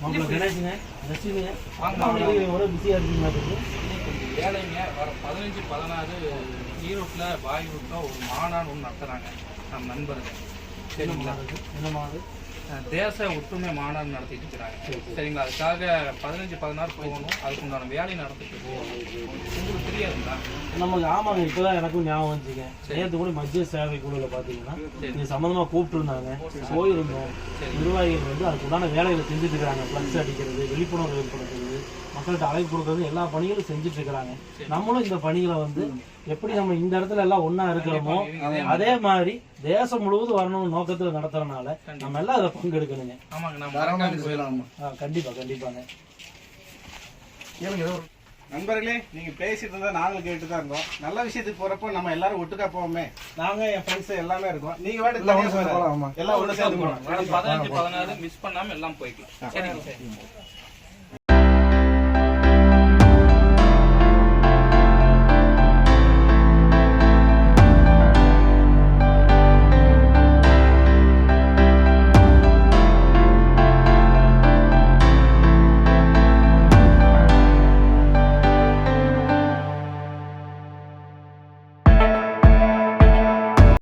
மாப்பிள்ள கணேஷுங்க அவங்களுக்கு எவ்வளோ பிஸியாக இருக்கீங்க வேலைங்க வர பதினஞ்சு பதினாறு ஈரோட்டில் பாலிவுட்டில் ஒரு மாநாடு ஒன்று நடத்துகிறாங்க நம்ம நண்பர்கள். என்ன மாடு அஹ் தேச ஒற்றுமை மாநாடு நடத்திட்டு இருக்கிறாங்க. சரிங்களா? அதுக்காக பதினஞ்சு பதினாறு போகணும். அதுக்கு உண்டான வேலை நடத்திட்டு இருக்கோம் உங்களுக்கு தெரியாதுங்களா? நமக்கு ஆமாங்க இப்பதான் எனக்கும் ஞாபகம் வந்துச்சுங்க. நேற்று கூட மத்திய சேவை குழுவில் பார்த்தீங்கன்னா இது சம்மந்தமா கூப்பிட்டு இருந்தாங்க போயிருந்தோம். நிர்வாகிகள் வந்து அதுக்கு உண்டான வேலைகளை செஞ்சுட்டு இருக்காங்க. ஃப்ளக்ஸ் அடிக்கிறது விழிப்புணர்வு ஏற்படுத்துறது மக்கள்கிட்ட அழைப்பு கொடுக்கறது எல்லா பணிகளும் செஞ்சுட்டு இருக்கிறாங்க. நம்மளும் இந்த பணிகளை வந்து எப்படி நம்ம இந்த இடத்துல எல்லாம் ஒண்ணா இருக்கிறோமோ அதே மாதிரி. தேசம் முழுவதும் வரணும்னு நோக்கத்துல நடத்துறதுனால நம்ம எல்லாம் அதில் பங்கெடுக்கணுங்க. கண்டிப்பா கண்டிப்பாங்க. நண்பர்களே நீங்க பேசிட்டு இருந்தா நாங்களும் கேட்டு தான் இருந்தோம். நல்ல விஷயத்துக்கு போறப்போ நம்ம எல்லாரும் ஒட்டுக்கா போவோமே. நாங்க என் ஃப்ரெண்ட்ஸ் எல்லாமே இருக்கோம். நீங்க போயிடாத. எல்லாம் ஒண்ணு சேர்ந்து போலாம். பதினஞ்சு பதினாறு மிஸ் பண்ணாம எல்லாம் போய்க்கலாம். சரிங்க சார்.